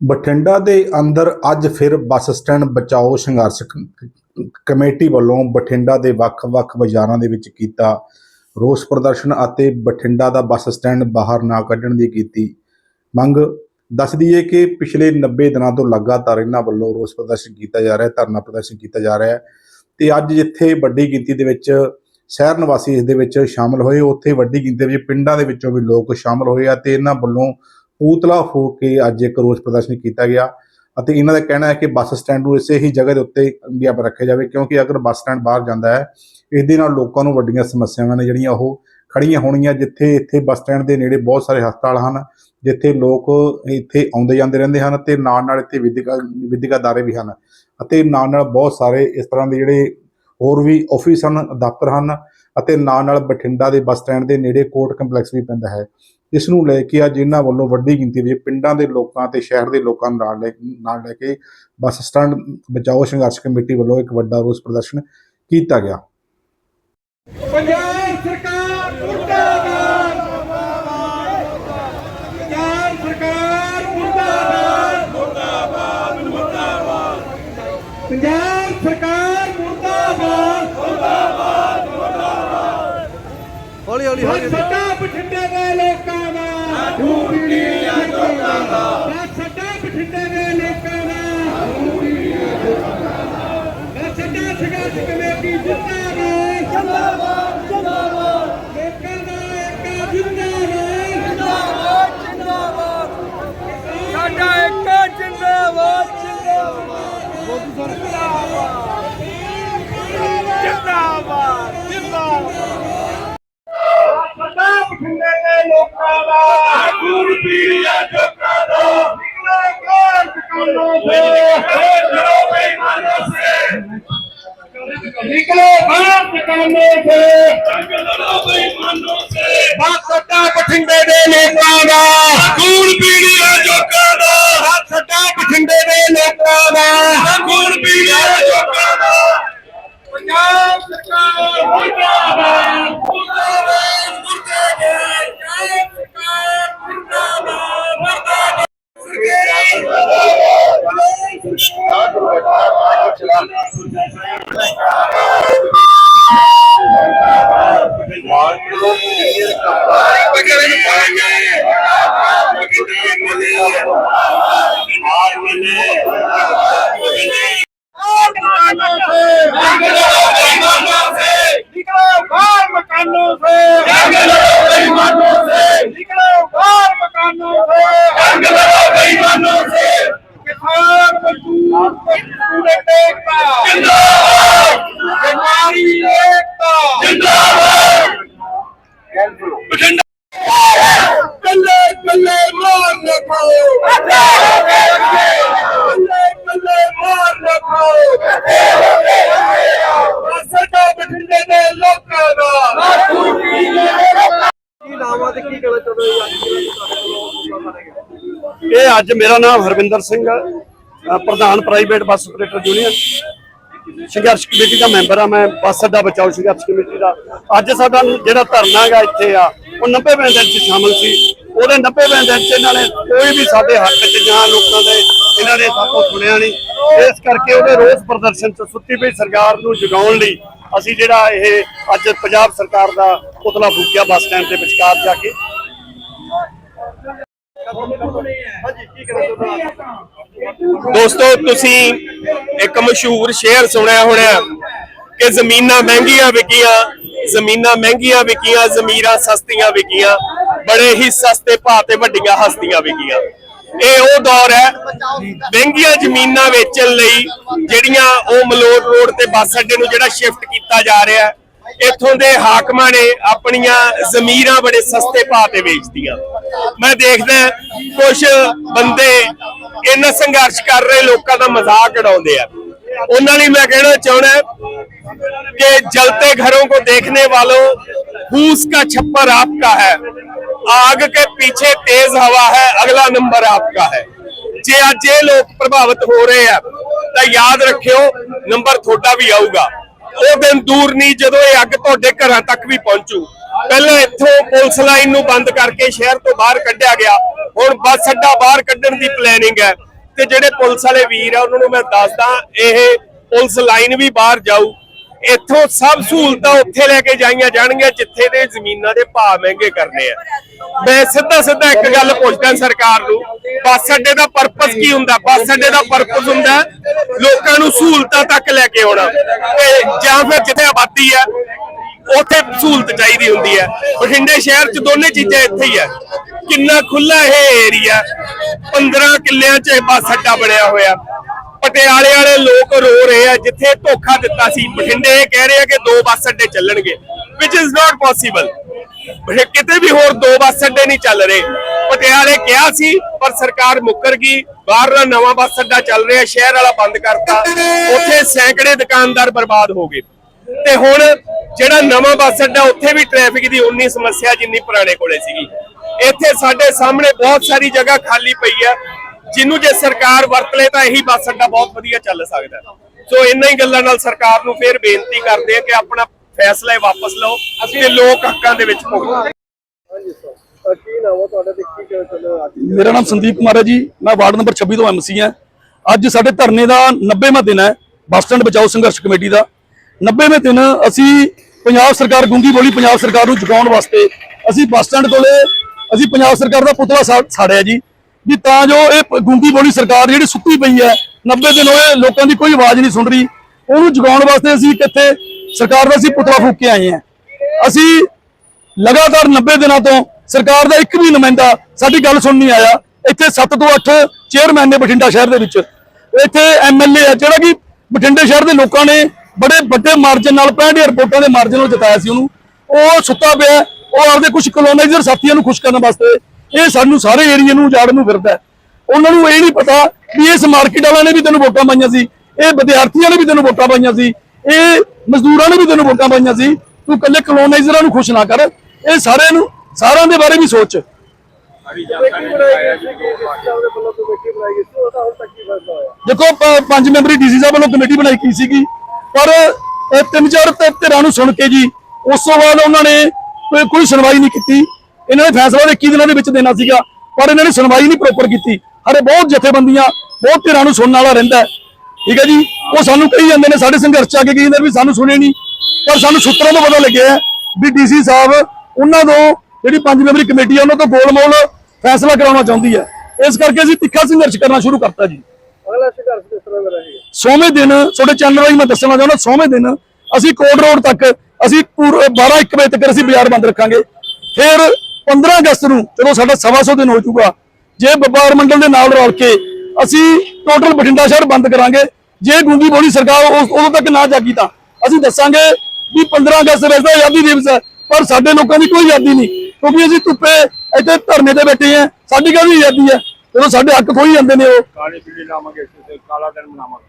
ਬਠਿੰਡਾ ਦੇ ਅੰਦਰ ਅੱਜ ਫਿਰ ਬੱਸ ਸਟੈਂਡ ਬਚਾਓ ਸੰਘਰਸ਼ ਕਮੇਟੀ ਵੱਲੋਂ ਬਠਿੰਡਾ ਦੇ ਵੱਖ-ਵੱਖ ਬਾਜ਼ਾਰਾਂ ਦੇ ਵਿੱਚ ਕੀਤਾ ਰੋਸ ਪ੍ਰਦਰਸ਼ਨ ਅਤੇ ਬਠਿੰਡਾ ਦਾ ਬੱਸ ਸਟੈਂਡ ਬਾਹਰ ਨਾ ਕੱਢਣ ਦੀ ਕੀਤੀ ਮੰਗ। ਦੱਸ ਦਈਏ ਕਿ ਪਿਛਲੇ 90 ਦਿਨਾਂ ਤੋਂ ਲਗਾਤਾਰ ਇਹਨਾਂ ਵੱਲੋਂ ਰੋਸ ਪ੍ਰਦਰਸ਼ਨ ਕੀਤਾ ਜਾ ਰਿਹਾ ਹੈ ਧਰਨਾ ਪ੍ਰਦਰਸ਼ਨ ਕੀਤਾ ਜਾ ਰਿਹਾ ਹੈ ਤੇ ਅੱਜ ਜਿੱਥੇ ਵੱਡੀ ਗਿਣਤੀ ਦੇ ਵਿੱਚ ਸ਼ਹਿਰ ਨਿਵਾਸੀ ਇਸ ਦੇ ਵਿੱਚ ਸ਼ਾਮਲ ਹੋਏ, ਉੱਥੇ ਵੱਡੀ ਗਿਣਤੀ ਵਿੱਚ ਪਿੰਡਾਂ ਦੇ ਵਿੱਚੋਂ ਵੀ ਲੋਕ ਸ਼ਾਮਲ ਹੋਏ ਆ ਤੇ ਇਹਨਾਂ ਵੱਲੋਂ ਪੂਤਲਾ ਹੋ ਕੇ ਅੱਜ ਇੱਕ ਰੋਸ ਪ੍ਰਦਰਸ਼ਨ ਕੀਤਾ ਗਿਆ ਅਤੇ ਇਹਨਾਂ ਦਾ ਕਹਿਣਾ ਹੈ ਕਿ ਬੱਸ ਸਟੈਂਡ ਨੂੰ ਇਸੇ ਹੀ ਜਗ੍ਹਾ ਦੇ ਉੱਤੇ ਵੀ ਆਪ ਰੱਖਿਆ ਜਾਵੇ, ਕਿਉਂਕਿ ਅਗਰ ਬੱਸ ਸਟੈਂਡ ਬਾਹਰ ਜਾਂਦਾ ਹੈ, ਇਹਦੇ ਨਾਲ ਲੋਕਾਂ ਨੂੰ ਵੱਡੀਆਂ ਸਮੱਸਿਆਵਾਂ ਨੇ ਜਿਹੜੀਆਂ ਉਹ ਖੜੀਆਂ ਹੋਣੀਆਂ, ਜਿੱਥੇ ਇੱਥੇ ਬੱਸ ਸਟੈਂਡ ਦੇ ਨੇੜੇ ਬਹੁਤ ਸਾਰੇ ਹਸਪਤਾਲ ਹਨ, ਜਿੱਥੇ ਲੋਕ ਇੱਥੇ ਆਉਂਦੇ ਜਾਂਦੇ ਰਹਿੰਦੇ ਹਨ ਤੇ ਨਾਲ ਨਾਲ ਇੱਥੇ ਵਿਦਿਅਕ ਵਿਦਿਅਕ ਅਦਾਰੇ ਵੀ ਹਨ ਅਤੇ ਨਾਲ ਨਾਲ ਬਹੁਤ ਸਾਰੇ ਇਸ ਤਰ੍ਹਾਂ ਦੇ ਜਿਹੜੇ ਹੋਰ ਵੀ ਆਫਿਸ ਹਨ, ਦਫ਼ਤਰ ਹਨ ਅਤੇ ਨਾਲ ਨਾਲ ਬਠਿੰਡਾ ਦੇ ਬੱਸ ਸਟੈਂਡ ਦੇ ਨੇੜੇ ਕੋਰਟ ਕੰਪਲੈਕਸ ਵੀ ਪੈਂਦਾ ਹੈ। ਇਸ ਨੂੰ ਲੈ ਕੇ ਅੱਜ ਇਹਨਾਂ ਵੱਲੋਂ ਵੱਡੀ ਗਿਣਤੀ ਵਿੱਚ ਪਿੰਡਾਂ ਦੇ ਲੋਕਾਂ ਤੇ ਸ਼ਹਿਰ ਦੇ ਲੋਕਾਂ ਨੂੰ ਨਾਲ ਲੈ ਨਾਲ ਲੈ ਕੇ ਬੱਸ ਸਟੈਂਡ ਬਚਾਓ ਸੰਘਰਸ਼ ਕਮੇਟੀ ਵੱਲੋਂ ਇੱਕ ਵੱਡਾ ਰੋਸ ਪ੍ਰਦਰਸ਼ਨ ਕੀਤਾ ਗਿਆ। ਪੰਜਾਬ ਸਰਕਾਰ ਮੁਰਦਾਬਾਦ। ਪੰਜਾਬ ਸਰਕਾਰ ਮੁਰਦਾਬਾਦ। ਮੁਰਦਾਬਾਦ ਮੁਰਦਾਬਾਦ। ਪੰਜਾਬ ਸਰਕਾਰ ਮੁਰਦਾਬਾਦ। ਹੌਲੀ ਹੌਲੀ ਹੌਲੀ ਲੋਕਾਂ ਦਾ ਬਠਿੰਡੇ ਦੇ ਲੋਕਾਂ ਦਾ। ਡੂਬੀ ਸੱਡਾ ਸੰਘਰਸ਼ ਕਮੇਟੀ ਜਿੰਦਾਬਾਦ ਬਾਖੋਟਾ ਬਠਿੰਡੇ ਦੇ ਲੋਕਾਂ ਦਾ। ਖੂਨ ਪੀੜੀ ਆ ਜੋਕਾਂ ਦਾ। ਬਾਖੋਟਾ ਬਠਿੰਡੇ ਦੇ ਲੋਕਾਂ ਦਾ। ਖੂਨ ਪੀੜੀ ਆ ਜੋਕਾਂ ਦਾ। ਪੰਜਾਬ ਸਰਕਾਰ। ਮੁਰਦਾਬਾਦ مکانوں سے ਇਹ ਅੱਜ ਮੇਰਾ ਨਾਮ ਹਰਵਿੰਦਰ ਸਿੰਘ ਅ, ਪ੍ਰਧਾਨ ਪ੍ਰਾਈਵੇਟ ਬੱਸ ਆਪਰੇਟਰ ਯੂਨੀਅਨ। ਸੰਘਰਸ਼ ਕਮੇਟੀ ਦਾ ਮੈਂਬਰ ਆ ਮੈਂ। ਬੱਸ ਅੱਡਾ ਬਚਾਓ ਸੰਘਰਸ਼ ਕਮੇਟੀ ਦਾ। ਅੱਜ ਸਾਡਾ ਜਿਹੜਾ ਧਰਨਾ ਹੈਗਾ ਇੱਥੇ ਆ ਉਹ 90 ਦਿਨ ਚ ਸ਼ਾਮਲ ਸੀ। ਉਹਦੇ 90 ਦਿਨ ਚ ਇਹਨਾਂ ਨੇ ਕੋਈ ਵੀ ਸਾਡੇ ਹੱਕ ਚ ਜਾਂ ਲੋਕਾਂ ਦੇ ਇਹਨਾਂ ਨੇ ਸਾਥੋਂ ਸੁਣਿਆ ਨਹੀਂ। ਇਸ ਕਰਕੇ ਉਹਦੇ ਰੋਸ ਪ੍ਰਦਰਸ਼ਨ ਚ ਸੁੱਤੀ ਪਈ ਸਰਕਾਰ ਨੂੰ ਜਗਾਉਣ ਲਈ ਅਸੀਂ ਜਿਹੜਾ ਇਹ ਅੱਜ ਪੰਜਾਬ ਸਰਕਾਰ ਦਾ ਪੁਤਲਾ ਫੂਕਿਆ ਬੱਸ ਸਟੈਂਡ ਦੇ ਵਿਚਕਾਰ ਜਾ ਕੇ। ਦੋਸਤੋ, ਤੁਸੀਂ ਇੱਕ ਮਸ਼ਹੂਰ ਸ਼ੇਅਰ ਸੁਣਿਆ ਹੋਣਾ ਕਿ ਜ਼ਮੀਨਾਂ ਮਹਿੰਗੀਆਂ ਵਿਕੀਆਂ, ਜ਼ਮੀਨਾਂ ਮਹਿੰਗੀਆਂ ਵਿਕੀਆਂ, ਜ਼ਮੀਰਾਂ ਸਸਤੀਆਂ ਵਿਕੀਆਂ, ਬੜੇ ਹੀ ਸਸਤੇ ਭਾਅ ਤੇ ਵੱਡੀਆਂ ਹਸਤੀਆਂ ਵਿਕੀਆਂ। ਇਹ ਉਹ ਦੌਰ ਹੈ ਮਹਿੰਗੀਆਂ ਜ਼ਮੀਨਾਂ ਵੇਚਣ ਲਈ ਜਿਹੜੀਆਂ ਉਹ ਮਲੋਟ ਰੋਡ ਤੇ ਬੱਸ ਅੱਡੇ ਨੂੰ ਜਿਹੜਾ ਸ਼ਿਫਟ ਕੀਤਾ ਜਾ ਰਿਹਾ ਹੈ, ਇੱਥੋਂ ਦੇ ਹਾਕਮਾਂ ਨੇ ਆਪਣੀਆਂ ਜ਼ਮੀਰਾਂ ਬੜੇ ਸਸਤੇ ਭਾਅ ਤੇ ਵੇਚਦੀਆਂ ਮੈਂ ਦੇਖਦਾ ਕੁਝ ਬੰਦੇ ਇਹਨਾਂ ਸੰਘਰਸ਼ ਕਰ ਰਹੇ ਲੋਕਾਂ ਦਾ ਮਜ਼ਾਕ ਉਡਾਉਂਦੇ ਆ ਉਹਨਾਂ ਲਈ ਮੈਂ ਕਹਿਣਾ ਚਾਹੁੰਦਾ कि जलते घरों को देखने वालों फूस का छप्पर आपका है आग के पीछे तेज हवा है अगला नंबर आपका है ਜੇ ਅੱਜ ਇਹ ਲੋਕ ਪ੍ਰਭਾਵਿਤ ਹੋ ਰਹੇ ਆ ਤਾਂ ਯਾਦ ਰੱਖਿਓ ਨੰਬਰ ਤੁਹਾਡਾ ਵੀ ਆਊਗਾ ਉਹ ਦਿਨ ਦੂਰ ਨਹੀਂ ਜਦੋਂ ਇਹ ਅੱਗ ਤੁਹਾਡੇ ਘਰਾਂ ਤੱਕ ਵੀ ਪਹੁੰਚੂ ਪਹਿਲਾਂ ਇੱਥੋਂ ਪੁਲਿਸ ਲਾਈਨ ਨੂੰ ਬੰਦ ਕਰਕੇ ਸ਼ਹਿਰ ਤੋਂ ਬਾਹਰ ਕੱਢਿਆ ਗਿਆ। ਹੁਣ ਬੱਸ ਅੱਡਾ ਬਾਹਰ ਕੱਢਣ ਦੀ ਪਲੈਨਿੰਗ ਹੈ। ਤੇ ਜਿਹੜੇ ਪੁਲਿਸ ਵਾਲੇ ਵੀਰ ਆ, ਉਹਨਾਂ ਨੂੰ ਮੈਂ ਦੱਸਦਾ, ਇਹ ਪੁਲਿਸ ਲਾਈਨ ਵੀ ਬਾਹਰ ਜਾਊ। ਇੱਥੋਂ ਸਭ ਸਹੂਲਤਾਂ ਉੱਥੇ ਲੈ ਕੇ ਜਾਈਆਂ ਜਾਣਗੀਆਂ, ਜਿੱਥੇ ਦੇ ਜ਼ਮੀਨਾਂ ਦੇ ਭਾਅ ਮਹਿੰਗੇ ਕਰਨੇ ਆ। ਮੈਂ ਸਿੱਧਾ ਸਿੱਧਾ ਇੱਕ ਗੱਲ ਪੁੱਛਦਾ ਸਰਕਾਰ ਨੂੰ, ਬੱਸ ਅੱਡੇ ਦਾ ਪਰਪਸ ਕੀ ਹੁੰਦਾ? ਬੱਸ ਅੱਡੇ ਦਾ ਪਰਪਸ ਹੁੰਦਾ ਲੋਕਾਂ ਨੂੰ ਸਹੂਲਤਾਂ ਤੱਕ ਲੈ ਕੇ ਆਉਣਾ। ਤੇ ਜਾਂ ਫਿਰ ਜਿੱਥੇ ਆਬਾਦੀ ਹੈ ਉੱਥੇ ਸਹੂਲਤ ਚਾਹੀਦੀ ਹੁੰਦੀ ਹੈ ਬਠਿੰਡੇ ਸ਼ਹਿਰ 'ਚ ਦੋਨੇ ਚੀਜ਼ਾਂ ਇੱਥੇ ਹੀ ਹੈ ਕਿੰਨਾ ਖੁੱਲਾ ਇਹ ਏਰੀਆ 15 ਕਿੱਲਿਆਂ 'ਚ ਬੱਸ ਅੱਡਾ ਬਣਿਆ ਹੋਇਆ। ਪਟਿਆਲੇ ਵਾਲੇ ਲੋਕ ਰੋ ਰਹੇ ਆ, ਜਿੱਥੇ ਧੋਖਾ ਦਿੱਤਾ ਸੀ। ਬਠਿੰਡੇ ਕਹਿ ਰਹੇ ਆ ਕਿ ਦੋ ਬੱਸ ਅੱਡੇ ਚੱਲਣਗੇ ਵਿਚ ਇਜ਼ ਨਾਟ ਪੋਸੀਬਲ ਕਿਤੇ ਵੀ ਹੋਰ ਦੋ ਬੱਸ ਅੱਡੇ ਨਹੀਂ ਚੱਲ ਰਹੇ। ਪਟਿਆਲੇ ਕਿਹਾ ਸੀ, ਪਰ ਸਰਕਾਰ ਮੁੱਕਰ ਗਈ। ਬਾਹਰਲਾ ਨਵਾਂ ਬੱਸ ਅੱਡਾ ਚੱਲ ਰਿਹਾ, ਸ਼ਹਿਰ ਵਾਲਾ ਬੰਦ ਕਰਤਾ। ਉੱਥੇ ਸੈਂਕੜੇ ਦੁਕਾਨਦਾਰ ਬਰਬਾਦ ਹੋ ਗਏ। ਤੇ ਹੁਣ ਜਿਹੜਾ ਨਵਾਂ ਬੱਸ ਅੱਡਾ, ਉੱਥੇ ਵੀ ਟ੍ਰੈਫਿਕ ਦੀ ਉਨੀ ਸਮੱਸਿਆ ਜਿੰਨੀ ਪੁਰਾਣੇ ਕੋਲੇ ਸੀਗੀ। ਇੱਥੇ ਸਾਡੇ ਸਾਹਮਣੇ ਬਹੁਤ ਸਾਰੀ ਜਗ੍ਹਾ ਖਾਲੀ ਪਈ ਆ। ਜਿਹਨੂੰ ਜੇ ਸਰਕਾਰ ਵਰਤ ਲੇ ਤਾਂ ਇਹੀ ਬੱਸ ਅੱਡਾ ਬਹੁਤ ਵਧੀਆ ਚੱਲ ਸਕਦਾ। ਸੋ ਇੰਨਾ ਹੀ ਗੱਲਾਂ ਨਾਲ ਸਰਕਾਰ ਨੂੰ ਫੇਰ ਬੇਨਤੀ ਕਰਦੇ ਆ ਕਿ ਆਪਣਾ ਫੈਸਲਾ ਵਾਪਸ ਲਓ ਤੇ ਲੋਕ ਹੱਕਾਂ ਦੇ ਵਿੱਚ ਭੁਗਤੋ ਹਾਂਜੀ ਸਰ। ਕੀ ਨਾਮ ਹੈ ਤੁਹਾਡਾ ਤੇ ਕੀ ਕਹਿਣਾ ਚਾਹੁੰਦੇ ਹੋ ਅੱਜ ਮੇਰਾ ਨਾਮ ਸੰਦੀਪ ਕੁਮਾਰ ਹੈ ਜੀ। ਮੈਂ ਵਾਰਡ ਨੰਬਰ 26 ਤੋਂ ਐਮਸੀ ਹਾਂ। ਅੱਜ ਸਾਡੇ ਧਰਨੇ ਦਾ 90ਵਾਂ ਦਿਨ ਹੈ। ਬੱਸ ਸਟੈਂਡ ਬਚਾਓ ਸੰਘਰਸ਼ ਕਮੇਟੀ ਦਾ। 90ਵੇਂ ਦਿਨ ਅਸੀਂ ਪੰਜਾਬ ਸਰਕਾਰ ਗੁੰਗੀ ਬੋਲੀ ਪੰਜਾਬ ਸਰਕਾਰ ਨੂੰ ਜਗਾਉਣ ਵਾਸਤੇ ਅਸੀਂ ਬੱਸ ਸਟੈਂਡ ਕੋਲੇ ਅਸੀਂ ਪੰਜਾਬ ਸਰਕਾਰ ਦਾ ਪੁਤਲਾ ਸਾੜਿਆ ਜੀ। ਵੀ ਤਾਂ ਜੋ ਇਹ ਪ- ਬੋਲੀ ਸਰਕਾਰ ਜਿਹੜੀ ਸੁੱਤੀ ਪਈ ਹੈ 90 ਦਿਨ ਹੋਏ ਲੋਕਾਂ ਦੀ ਕੋਈ ਆਵਾਜ਼ ਨਹੀਂ ਸੁਣ ਰਹੀ। ਉਹਨੂੰ ਜਗਾਉਣ ਵਾਸਤੇ ਅਸੀਂ ਕਿੱਥੇ ਸਰਕਾਰ ਦਾ ਅਸੀਂ ਪੁਤਲਾ ਫੂਕ ਕੇ ਆਏ ਹਾਂ। ਅਸੀਂ ਲਗਾਤਾਰ 90 ਦਿਨਾਂ ਤੋਂ ਸਰਕਾਰ ਦਾ ਇੱਕ ਵੀ ਨੁਮਾਇੰਦਾ ਸਾਡੀ ਗੱਲ ਸੁਣ ਨਹੀਂ ਆਇਆ। ਇੱਥੇ 7 ਤੋਂ 8 ਚੇਅਰਮੈਨ ਨੇ ਬਠਿੰਡਾ ਸ਼ਹਿਰ ਦੇ ਵਿੱਚ। ਇੱਥੇ ਐਮਐਲਏ ਆ ਜਿਹੜਾ ਕਿ ਬਠਿੰਡੇ ਸ਼ਹਿਰ ਦੇ ਲੋਕਾਂ ਨੇ ਬੜੇ ਵੱਡੇ ਮਾਰਜਨ ਨਾਲ 65 ਰਿਪੋਰਟਾਂ ਦੇ ਮਾਰਜਨ ਨਾਲ ਜਿਤਾਇਆ ਸੀ ਉਹਨੂੰ। ਉਹ ਸੁੱਤਾ ਪਿਆ, ਉਹ ਆਪਦੇ ਕੁਝ ਕਲੋਨਾਈਜ਼ਰ ਸਾਥੀਆਂ ਨੂੰ ਖੁਸ਼ ਕਰਨ ਵਾਸਤੇ ਇਹ ਸਾਨੂੰ ਸਾਰੇ ਏਰੀਏ ਨੂੰ ਉਜਾੜਨ ਨੂੰ ਫਿਰਦਾ। ਉਹਨਾਂ ਨੂੰ ਇਹ ਨਹੀਂ ਪਤਾ ਵੀ ਇਸ ਮਾਰਕੀਟ ਵਾਲਿਆਂ ਨੇ ਵੀ ਤੈਨੂੰ ਵੋਟਾਂ ਪਾਈਆਂ ਸੀ ਇਹ ਵਿਦਿਆਰਥੀਆਂ ਨੇ ਵੀ ਤੈਨੂੰ ਵੋਟਾਂ ਪਾਈਆਂ ਸੀ ਇਹ ਮਜ਼ਦੂਰਾਂ ਨੇ ਵੀ ਤੈਨੂੰ ਵੋਟਾਂ ਪਾਈਆਂ ਸੀ। ਤੂੰ ਇਕੱਲੇ ਕਲੋਨਾਈਜ਼ਰਾਂ ਨੂੰ ਖੁਸ਼ ਨਾ ਕਰ ਇਹ ਸਾਰਿਆਂ ਨੂੰ ਸਾਰਿਆਂ ਦੇ ਬਾਰੇ ਵੀ ਸੋਚ। ਦੇਖੋ ਪੰਜ ਮੈਂਬਰੀ ਡੀਸੀ ਸਾਹਿਬ ਵੱਲੋਂ ਕਮੇਟੀ ਬਣਾਈ ਗਈ ਸੀਗੀ ਪਰ ਇਹ ਤਿੰਨ ਚਾਰ ਧਿਰਾਂ ਨੂੰ ਸੁਣ ਕੇ ਜੀ ਉਸ ਤੋਂ ਬਾਅਦ ਉਹਨਾਂ ਨੇ ਕੋਈ ਸੁਣਵਾਈ ਨਹੀਂ ਕੀਤੀ। ਇਹਨਾਂ ਨੇ ਫੈਸਲਾ 21 ਦਿਨਾਂ ਦੇ ਵਿੱਚ ਦੇਣਾ ਸੀਗਾ ਪਰ ਇਹਨਾਂ ਨੇ ਸੁਣਵਾਈ ਨਹੀਂ ਪ੍ਰੋਪਰ ਕੀਤੀ। ਹਰੇ ਬਹੁਤ ਜਥੇਬੰਦੀਆਂ ਬਹੁਤ ਧਿਰਾਂ ਨੂੰ ਸੁਣਨ ਵਾਲਾ ਰਹਿੰਦਾ। ਠੀਕ ਹੈ ਜੀ? ਉਹ ਸਾਨੂੰ ਕਹੀ ਜਾਂਦੇ ਨੇ ਸਾਡੇ ਸੰਘਰਸ਼ 'ਚ ਆ ਕੇ ਕਹੀ ਜਾਂਦੇ ਵੀ ਸਾਨੂੰ ਸੁਣੇ ਨਹੀਂ। ਪਰ ਸਾਨੂੰ ਸੂਤਰਾਂ ਤੋਂ ਪਤਾ ਲੱਗਿਆ ਵੀ ਡੀਸੀ ਸਾਹਿਬ ਉਹਨਾਂ ਤੋਂ ਜਿਹੜੀ ਪੰਜ ਮੈਂਬਰੀ ਕਮੇਟੀ ਹੈ ਉਹਨਾਂ ਤੋਂ ਗੋਲਮੋਲ ਫੈਸਲਾ ਕਰਾਉਣਾ ਚਾਹੁੰਦੀ ਹੈ। ਇਸ ਕਰਕੇ ਅਸੀਂ ਤਿੱਖਾ ਸੰਘਰਸ਼ ਕਰਨਾ ਸ਼ੁਰੂ ਕਰਤਾ ਜੀ। ਅਗਲਾ ਸੰਘਰਸ਼ ਕਿਸ ਤਰ੍ਹਾਂ ਦਾ ਰਹੇਗਾ? ਸੋਵੇਂ ਦਿਨ ਤੁਹਾਡੇ ਚੈਨਲ ਰਾਹੀਂ ਮੈਂ ਦੱਸਣਾ ਚਾਹੁੰਦਾ ਸੋਵੇਂ ਦਿਨ ਅਸੀਂ ਕੋਟ ਰੋਡ ਤੱਕ ਅਸੀਂ 12 1 ਵਜੇ ਤੱਕ ਅਸੀਂ ਬਾਜ਼ਾਰ ਬੰਦ ਰੱਖਾਂਗੇ। ਫਿਰ 15 ਅਗਸਤ ਨੂੰ, ਜਦੋਂ ਸਾਡਾ ਸਵਾ ਸੌ ਦਿਨ ਹੋ ਜਾਊਗਾ ਜੇ ਵਪਾਰ ਮੰਡਲ ਦੇ ਨਾਲ ਰਲ ਕੇ ਅਸੀਂ ਟੋਟਲ ਬਠਿੰਡਾ ਸ਼ਹਿਰ ਬੰਦ ਕਰਾਂਗੇ, ਜੇ ਗੁੰਗੀ ਬੋਲੀ ਸਰਕਾਰ ਉਸ- ਉਦੋਂ ਤੱਕ ਨਾ ਜਾਗੀ ਤਾਂ। ਅਸੀਂ ਦੱਸਾਂਗੇ ਵੀ 15 ਅਗਸਤ ਵੈਸੇ ਆਜ਼ਾਦੀ ਦਿਵਸ ਹੈ, ਪਰ ਸਾਡੇ ਲੋਕਾਂ ਦੀ ਕੋਈ ਆਜ਼ਾਦੀ ਨਹੀਂ, ਕਿਉਂਕਿ ਅਸੀਂ ਧੁੱਪੇ ਇੱਥੇ ਧਰਨੇ ਤੇ ਬੈਠੇ ਆ ਸਾਡੀ ਕਾਹਦੀ ਆਜ਼ਾਦੀ ਹੈ? ਜਦੋਂ ਸਾਡੇ ਹੱਕ ਖੋਈ ਜਾਂਦੇ ਨੇ ਉਹ। ਕਾਲੀ ਪੀਲੀ ਲਾਵਾਂਗੇ ਕਾਲਾ ਦਿਨ ਮਨਾਵਾਂਗੇ।